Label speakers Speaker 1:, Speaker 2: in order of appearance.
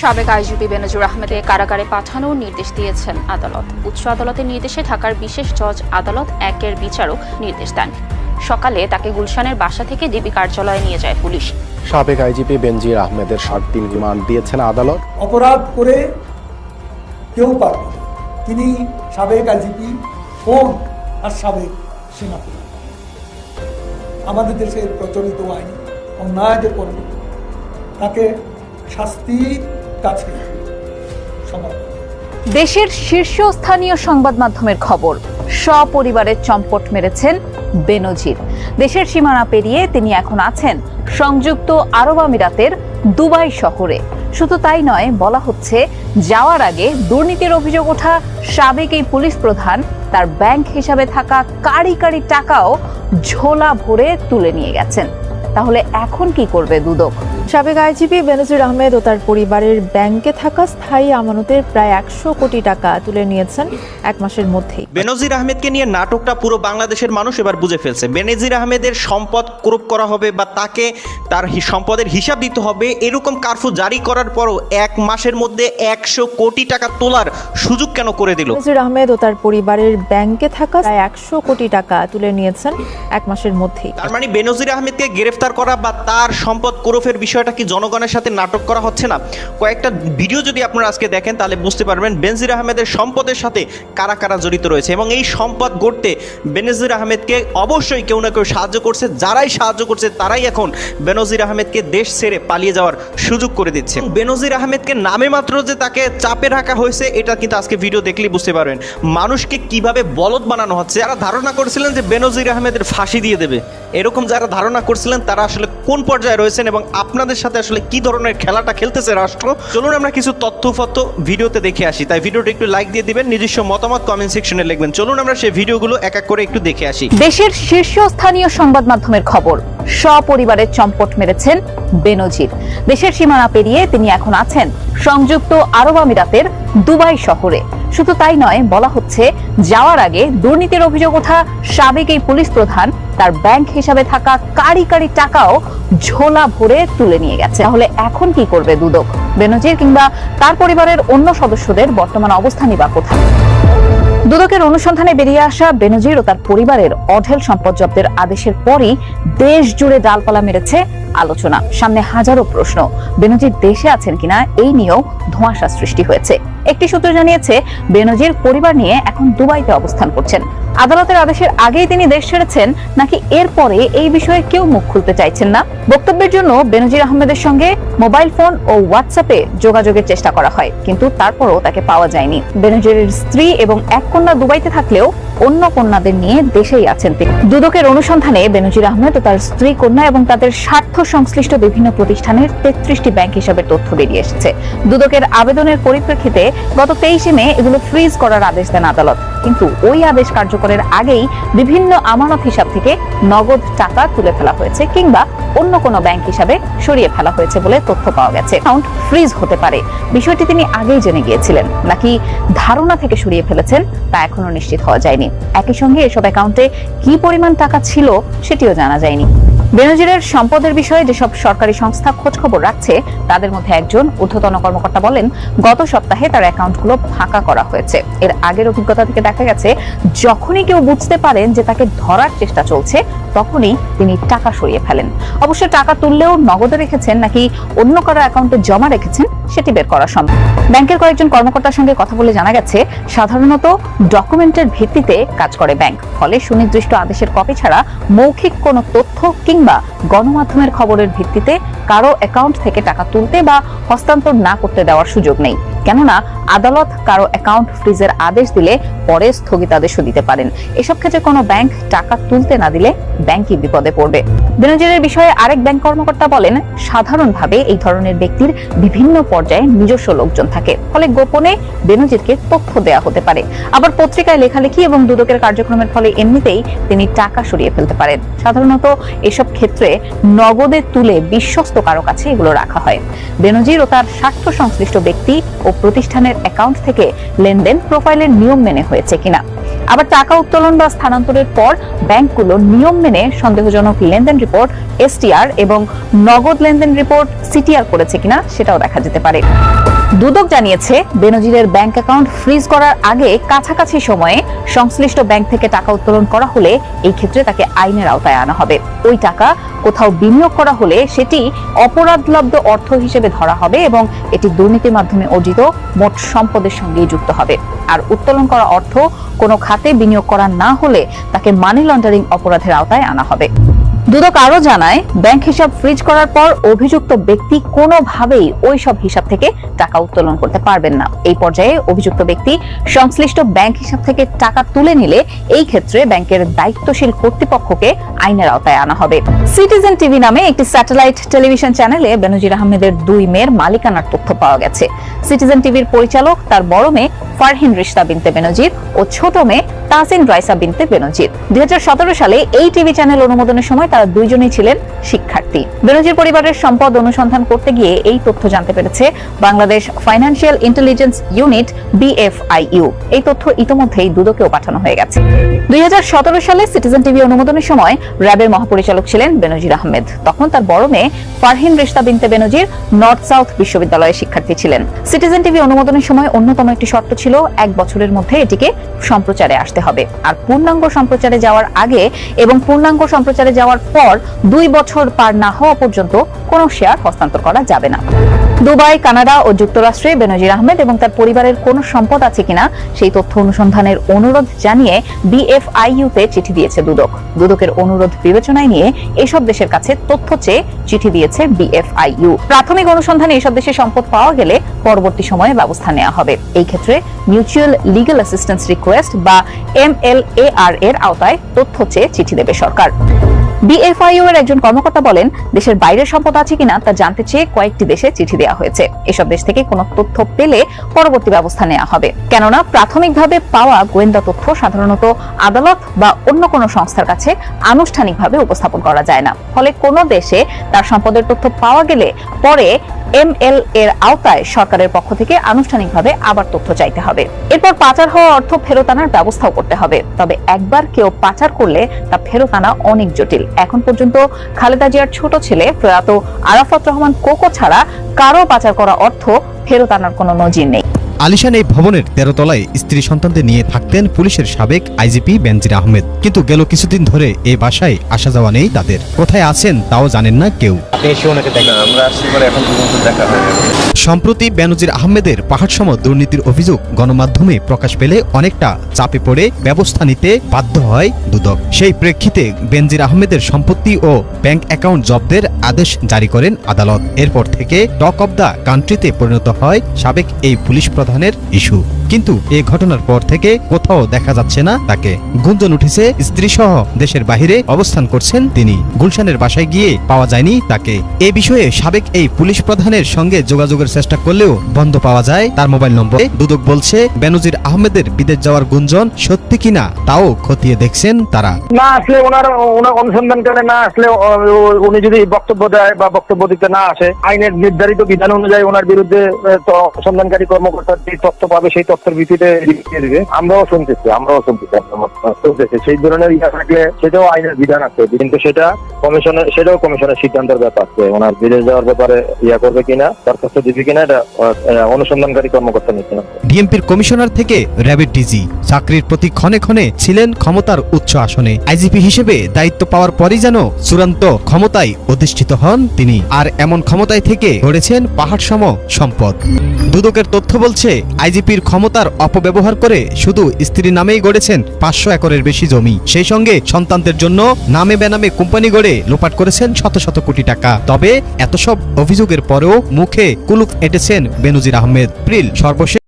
Speaker 1: সাবেক আইজিপি বেনজুর আহমেদকে কারাগারে পাঠানোর নির্দেশ দিয়েছেন আদালত। উচ্চ আদালতের নির্দেশে ঢাকার বিশেষ জজ আদালত একের বিচারক নির্দেশ দেন। সকালে তাকে গুলশানের বাসা থেকে ডিবি কার্যালয়ে নিয়ে যায় পুলিশ।
Speaker 2: সাবেক আইজিপি বেনজির আহমেদের ষাট দিন রিমান্ড দিয়েছেন আদালত।
Speaker 3: অপরাধ করে কেউ পারবে তিনি সাবেক আইজিপি হোম আর সাবেক সেনাপতি। আমাদের দেশের প্রচলিত আইন অন্যায় যে করবে তাকে শাস্তির
Speaker 4: দেশের শীর্ষস্থানীয় সংবাদ মাধ্যমের খবর। সপরিবারের চম্পট মেরেছেন বেনজির। দেশের সীমানা পেরিয়ে তিনি এখন আছেন সংযুক্ত আরব আমিরাতের দুবাই শহরে। শুধু তাই নয়, বলা হচ্ছে, যাওয়ার আগে দুর্নীতির অভিযোগ ওঠা সাবেক এই পুলিশ প্রধান তার ব্যাংক হিসাবে থাকা কারি কারি টাকাও ঝোলা ভরে তুলে নিয়ে গেছেন। তাহলে এখন কি করবে দুদক?
Speaker 5: সাবেক আইজিপি বেনজির আহমেদ ও তার পরিবারের ব্যাংকে থাকা স্থায়ী আমানতের প্রায় একশো কোটি টাকা তুলে নিয়েছেন এক মাসের মধ্যেই।
Speaker 6: বেনজির আহমেদকে নিয়ে নাটকটা পুরো বাংলাদেশের মানুষ এবার বুঝে ফেলছে। বেনজির আহমেদের সম্পদ ক্রোপ করা হবে বা তাকে তার সম্পদের হিসাব দিতে হবে এরকম কারফু জারি করার পরও এক মাসের মধ্যে একশো কোটি টাকা তোলার সুযোগ কেন করে দিল?
Speaker 5: বেনজির আহমেদ ও তার পরিবারের ব্যাংকে থাকা প্রায় একশো কোটি টাকা তুলে নিয়েছেন এক মাসের মধ্যেই।
Speaker 6: তার মানে বেনজির আহমেদকে গ্রেফতার করা বা তার সম্পদ ক্রোফের বিষয়টা কি জনগণের সাথে নাটক করা হচ্ছে না? কয়েকটা ভিডিও যদি আপনারা আজকে দেখেন, তাহলে বুঝতে পারবেন বেনজির আহমেদের সম্পদের সাথে কারা কারা জড়িত রয়েছে এবং এই সম্পদ গড়তে বেনজির আহমেদকে অবশ্যই কেউ না কেউ সাহায্য করছে। যারাই সাহায্য করছে, তারাই এখন বেনজির আহমেদকে দেশ ছেড়ে পালিয়ে যাওয়ার সুযোগ করে দিচ্ছে। বেনজির আহমেদকে নামে মাত্র যে তাকে চাপে রাখা হয়েছে, এটা কিন্তু আজকে ভিডিও দেখলেই বুঝতে পারবেন। মানুষকে কীভাবে বলদ বানানো হচ্ছে? যারা ধারণা করেছিলেন যে বেনজির আহমেদের ফাঁসি দিয়ে দেবে, এরকম যারা ধারণা করছিলেন, তারা আসলে কোন পর্যায়ে রয়েছেন এবং আপনাদের সাথে আসলে কি ধরনের খেলাটা খেলতেছে রাষ্ট্র? চলুন আমরা কিছু তথ্য ফত্য ভিডিওতে দেখে আসি। তাই ভিডিওটি একটু লাইক দিয়ে দিবেন, নিজস্ব মতামত কমেন্ট সেকশনে লিখবেন। চলুন আমরা সেই ভিডিওগুলো এক এক করে একটু দেখে আসি।
Speaker 4: দেশের শীর্ষস্থানীয় সংবাদ মাধ্যমের খবর সপরিবারে চম্পট মেরেছেন বেনজির। দেশের সীমানা পেরিয়ে তিনি এখন আছেন সংযুক্ত আরব আমিরাতের দুবাই শহরে। শুধু তাই নয়, বলা হচ্ছে, যাওয়ার আগে দুর্নীতির অভিযোগ ওঠা সাবেক এই পুলিশ প্রধান তার ব্যাংক হিসাবে থাকা কারি কারি টাকাও ঝোলা ভরে তুলে নিয়ে গেছে। তাহলে এখন কি করবে দুদক? বেনজির কিংবা তার পরিবারের অন্য সদস্যদের বর্তমান অবস্থানই বা কোথায়? দুদকের অনুসন্ধানে বেরিয়ে আসা বেনজির ও তার পরিবারের অঢেল সম্পদ জব্দের আদেশের পরই দেশ জুড়ে ডালপালা মেরেছে আলোচনা। সামনে হাজারো প্রশ্ন। বেনজির দেশে আছেন কিনা এই নিয়েও ধোঁয়াশা সৃষ্টি হয়েছে। একটি সূত্র জানিয়েছে, বেনজির পরিবার নিয়ে এখন দুবাইতে অবস্থান করছেন। আদালতের আদেশের আগেই তিনি দেশ ছেড়েছেন, নাকি এরপরে এই বিষয়ে কেউ মুখ খুলতে চাইছেন না? বক্তব্যের জন্য বেনজির আহমেদের সঙ্গে মোবাইল ফোন ও হোয়াটসঅ্যাপে যোগাযোগের চেষ্টা করা হয়, কিন্তু তারপরও তাকে পাওয়া যায়নি। বেনজিরের স্ত্রী এবং এক কন্যা দুবাইতে থাকলেও অন্য কন্যাদের নিয়ে দেশেই আছেন তিনি। দুদকের অনুসন্ধানে বেনজির আহমেদ ও তার স্ত্রী, কন্যা এবং তাদের স্বার্থ সংশ্লিষ্ট বিভিন্ন প্রতিষ্ঠানের তেত্রিশটি ব্যাংক হিসাবের তথ্য বেরিয়ে এসেছে। দুদকের আবেদনের পরিপ্রেক্ষিতে গত তেইশে মে এগুলো ফ্রিজ করার আদেশ দেন আদালত। কিন্তু ওই আদেশ কার্যকরের আগেই বিভিন্ন আমানত হিসাব থেকে নগদ টাকা তুলে ফেলা হয়েছে কিংবা অন্য কোনো ব্যাংক হিসাবে সরিয়ে ফেলা হয়েছে বলে তথ্য পাওয়া গেছে। অ্যাকাউন্ট ফ্রিজ হতে পারে। বিষয়টি তিনি আগেই জেনে গিয়েছিলেন। নাকি ধারণা থেকে সরিয়ে ফেলেছেন তা এখনও নিশ্চিত হওয়া যায়নি। একই সঙ্গে এসব অ্যাকাউন্টে কি পরিমাণ টাকা ছিল সেটিও জানা যায়নি। বেনজিরের সম্পদের বিষয়ে যেসব সরকারি সংস্থা খোঁজখবর রাখছে, তাদের মধ্যে একজন ঊর্ধ্বতন কর্মকর্তা বলেন, গত সপ্তাহে তার অ্যাকাউন্টগুলো ফাঁকা করা হয়েছে। এর আগের অভিজ্ঞতা থেকে দেখা গেছে, যখনই কেউ বুঝতে পারেন যে তাকে ধরার চেষ্টা চলছে, তখনই তিনি টাকা সরিয়ে ফেলেন। অবশ্য টাকা তুললেও নগদে রেখেছেন নাকি অন্য কারও অ্যাকাউন্টে জমা রেখেছেন সেটি বের করা সম্ভব। ব্যাংকের কয়েকজন কর্মকর্তার সঙ্গে কথা বলে জানা গেছে, সাধারণত ডকুমেন্টের ভিত্তিতে কাজ করে ব্যাংক। ফলে সুনির্দিষ্ট আদেশের কপি ছাড়া মৌখিক কোনো তথ্য কিংবা গণমাধ্যমের খবরের ভিত্তিতে কারও অ্যাকাউন্ট থেকে টাকা তুলতে বা হস্তান্তর না করতে দেওয়ার সুযোগ নেই। কেননা, আদালত কারও অ্যাকাউন্ট ফ্রিজের আদেশ দিলে পরে স্থগিতাদেশও দিতে পারেন। এসব ক্ষেত্রে কোনো ব্যাংক টাকা তুলতে না দিলে ব্যাংকই বিপদে পড়বে। বেনজিরের বিষয়ে আরেক ব্যাংক কর্মকর্তা বলেন, সাধারণভাবে এই ধরনের ব্যক্তির বিভিন্ন পর্যায়ে নিজস্ব লোকজন থাকে। ফলে গোপনে বেনজিরকে তথ্য দেয়া হতে পারে। আবার পত্রিকায় লেখালেখি এবং দুদকের কার্যক্রমের ফলে এমনিতেই তিনি টাকা সরিয়ে ফেলতে পারেন। সাধারণত এসব ক্ষেত্রে নগদে তুলে বিশ্বস্ত কারও কাছে এগুলো রাখা হয়। বেনজির ও তার স্বার্থ সংশ্লিষ্ট ব্যক্তি ও প্রতিষ্ঠানের অ্যাকাউন্ট থেকে লেনদেন প্রোফাইলের নিয়ম মেনে হয়েছে কিনা। আবার টাকা উত্তোলন বা স্থানান্তরের পর ব্যাংকগুলো নিয়ম মেনে সন্দেহজনক লেনদেন রিপোর্ট এসটিআর এবং নগদ লেনদেন রিপোর্ট সিটিআর করেছে কিনা সেটাও দেখা যেতে পারে। দুদক জানিয়েছে, বেনজিরের ব্যাংক অ্যাকাউন্ট ফ্রিজ করার আগে কাছাকাছি সময়ে সংশ্লিষ্ট ব্যাংক থেকে টাকা উত্তোলন করা হলে এই ক্ষেত্রে তাকে আইনের আওতায় আনা হবে। ওই টাকা কোথাও বিনিয়োগ করা হলে সেটি অপরাধলব্ধ অর্থ হিসেবে ধরা হবে এবং এটি দুর্নীতির মাধ্যমে অর্জিত মোট সম্পদের সঙ্গে যুক্ত হবে। আর উত্তোলন করা অর্থ কোনো খাতে বিনিয়োগ করা না হলে তাকে মানি লন্ডারিং অপরাধের আওতায় আনা হবে। দুদক আরও জানায়, ব্যাংক হিসাব ফ্রিজ করার পর অভিযুক্ত ব্যক্তি কোনোভাবেই ওই সব হিসাব থেকে টাকা উত্তোলন করতে পারবেন না। এই পর্যায়ে অভিযুক্ত ব্যক্তি সংশ্লিষ্ট ব্যাংক হিসাব থেকে টাকা তুলে নিলে এই ক্ষেত্রে ব্যাংকের দায়িত্বশীল কর্তৃপক্ষকে আইনের আওতায় আনা হবে। সিটিজেন টিভি নামে একটি স্যাটেলাইট টেলিভিশন চ্যানেলে বেনজির আহমেদের দুই মেয়ের মালিকানার তথ্য পাওয়া গেছে। সিটিজেন টিভির পরিচালক তার বড় মেয়ে ফারহিন রিশতা বিনতে বেনজির ও ছোট মেয়ে তাসিন রাইসা বিনতে বেনজির। দুই সালে এই টিভি চ্যানেল অনুমোদনের সময় তারা দুইজনই ছিলেন শিক্ষার্থী। বেনজির পরিবারের সম্পদ অনুসন্ধান করতে গিয়ে এই তথ্য জানতে পেরেছে Bangladesh financial intelligence unit, B F I U. এই তথ্য ইতোমধ্যেই দুদকেও পাঠানো হয়ে গেছে। দুই হাজার সতেরো সালে সিটিজেন টিভি অনুমোদনের সময় র্যাবের মহাপরিচালক ছিলেন বেনজির আহমেদ। তখন তার বড় মেয়ে ফারহিন রিশতা বিনতে বেনজির নর্থ সাউথ বিশ্ববিদ্যালয়ের শিক্ষার্থী ছিলেন। সিটিজেন টিভি অনুমোদনের সময় অন্যতম একটি শর্ত ছিল, এক বছরের মধ্যে এটিকে সম্প্রচারে আসতে হবে। আর পূর্ণাঙ্গ সম্প্রচারে যাওয়ার আগে এবং পূর্ণাঙ্গ সম্প্রচারে যাওয়ার পর দুই বছর পার না হওয়া পর্যন্ত কোনো শেয়ার হস্তান্তর করা যাবে না। দুবাই, কানাডা ও যুক্তরাষ্ট্রে বেনজির আহমেদ এবং তার পরিবারের কোনো সম্পদ আছে কিনা সেই তথ্য অনুসন্ধানের অনুরোধ জানিয়ে বিএফআইইউ তে চিঠি দিয়েছে দুদক। দুদকের অনুরোধ বিবেচনায় নিয়ে এসব দেশের কাছে তথ্য চেয়ে চিঠি দিয়েছে বিএফআইইউ প্রাথমিক অনুসন্ধানে এসব দেশে সম্পদ পাওয়া গেলে পরবর্তী সময়ে ব্যবস্থা নেওয়া হবে। এই ক্ষেত্রে মিউচুয়াল লিগ্যাল অ্যাসিস্ট্যান্স রিকোয়েস্ট বা এমএলএআর এর আওতায় তথ্য চেয়ে চিঠি দেবে সরকার। বিএফআইও এর একজন কর্মকর্তা বলেন, দেশের বাইরের সম্পদ আছে কিনা তা জানতে চেয়ে কয়েকটি দেশে চিঠি দেওয়া হয়েছে। এসব দেশ থেকে কোনো তথ্য পেলে পরবর্তী ব্যবস্থা নেওয়া হবে। কেননা, প্রাথমিকভাবে পাওয়া গোয়েন্দা তথ্য সাধারণত আদালত বা অন্য কোনো সংস্থার কাছে আনুষ্ঠানিকভাবে উপস্থাপন করা যায় না। ফলে কোনো দেশে তার সম্পদের তথ্য পাওয়া গেলে পরে এমএল এর আওতায় সরকারের পক্ষ থেকে আনুষ্ঠানিকভাবে আবার তথ্য চাইতে হবে। এরপর পাচার হওয়া অর্থ ফেরত আনার ব্যবস্থাও করতে হবে। তবে একবার কেউ পাচার করলে তা ফেরত আনা অনেক জটিল। এখন পর্যন্ত খালেদা জিয়ার ছোট ছেলে প্রয়াত আরাফাত রহমান কোকো ছাড়া কারও পাচার করা অর্থ ফেরত আনার কোনো নজির নেই।
Speaker 7: আলিশান এই ভবনের তেরো তলায় স্ত্রী সন্তানদের নিয়ে থাকতেন পুলিশের সাবেক আইজিপি বেনজির আহমেদ। কিন্তু গেল কিছুদিন ধরে এই বাসায় আসা যাওয়া নেই তাদের। কোথায় আছেন তাও জানেন না কেউ।
Speaker 2: আমরা এখন পর্যন্ত দেখা হয়নি।
Speaker 7: সম্প্রতি বেনজির আহমেদের পাহাড়সম দুর্নীতির অভিযোগ গণমাধ্যমে প্রকাশ পেলে অনেকটা চাপে পড়ে ব্যবস্থা নিতে বাধ্য হয় দুদক। সেই প্রেক্ষিতে বেনজির আহমেদের সম্পত্তি ও ব্যাংক অ্যাকাউন্ট জব্দের আদেশ জারি করেন আদালত। এরপর থেকে টক অব দ্য কান্ট্রিতে পরিণত হয় সাবেক এই পুলিশ প্রধানের ইস্যু। কিন্তু এ ঘটনার পর থেকে কোথাও দেখা যাচ্ছে না তাকে। গুঞ্জন উঠেছে স্ত্রী সহ দেশের বাহিরে অবস্থান করছেন তিনি। গুলশানের বাসায় গিয়ে পাওয়া যায়নি তাকে। এ বিষয়ে সাবেক এই পুলিশ প্রধানের সঙ্গে যোগাযোগের চেষ্টা করলেও বন্ধ পাওয়া যায়। তার মোবাইল নম্বরে দুদক বলছে, বেনজির আহমেদের বিদেশ যাওয়ার গুঞ্জন সত্যি কিনা তাও খতিয়ে দেখছেন তারা।
Speaker 8: না আসলে ওনার ওনার অনুসন্ধান করে না আসলে উনি যদি বক্তব্য দেয় বা বক্তব্য দিতে না আসে, আইনের নির্ধারিত বিধান অনুযায়ী ওনার বিরুদ্ধে অনুসন্ধানকারী কর্মকর্তা যে তথ্য পাবে সেই তথ্যের ভিত্তিতে দিয়ে দিবে। আমরাও শুনতেছি আমরাও শুনতেছি শুনতেছি। সেই ধরনের ইয়া থাকলে সেটাও আইনের বিধান আছে, কিন্তু সেটা কমিশনের সেটাও কমিশনের সিদ্ধান্তের ব্যাপার যে ওনার বিদেশ যাওয়ার ব্যাপারে ইয়া করবে কিনা, দরখাস্ত দিবে কিনা, এটা অনুসন্ধানকারী কর্মকর্তা নিচ্ছে না
Speaker 7: ডিএমপির কমিশনার থেকে র্যাবের ডিজি, চাকরির প্রতি ক্ষণে ক্ষণে ছিলেন ক্ষমতার উচ্চ আসনে। আইজিপি হিসেবে দায়িত্ব পাওয়ার পরই যেন চূড়ান্ত ক্ষমতায় অধিষ্ঠিত হন তিনি। আর এমন ক্ষমতায় থেকে গড়েছেন পাহাড়সম সম্পদ। দুদকের তথ্য বলছে, আইজিপির ক্ষমতার অপব্যবহার করে শুধু স্ত্রী নামেই গড়েছেন পাঁচশো একরের বেশি জমি। সেই সঙ্গে সন্তানদের জন্য নামে বেনামে কোম্পানি গড়ে লোপাট করেছেন শত শত কোটি টাকা। তবে এত সব অভিযোগের পরেও মুখে কুলুপ এঁটেছেন বেনজির আহমেদ। প্রিল সর্বশেষ।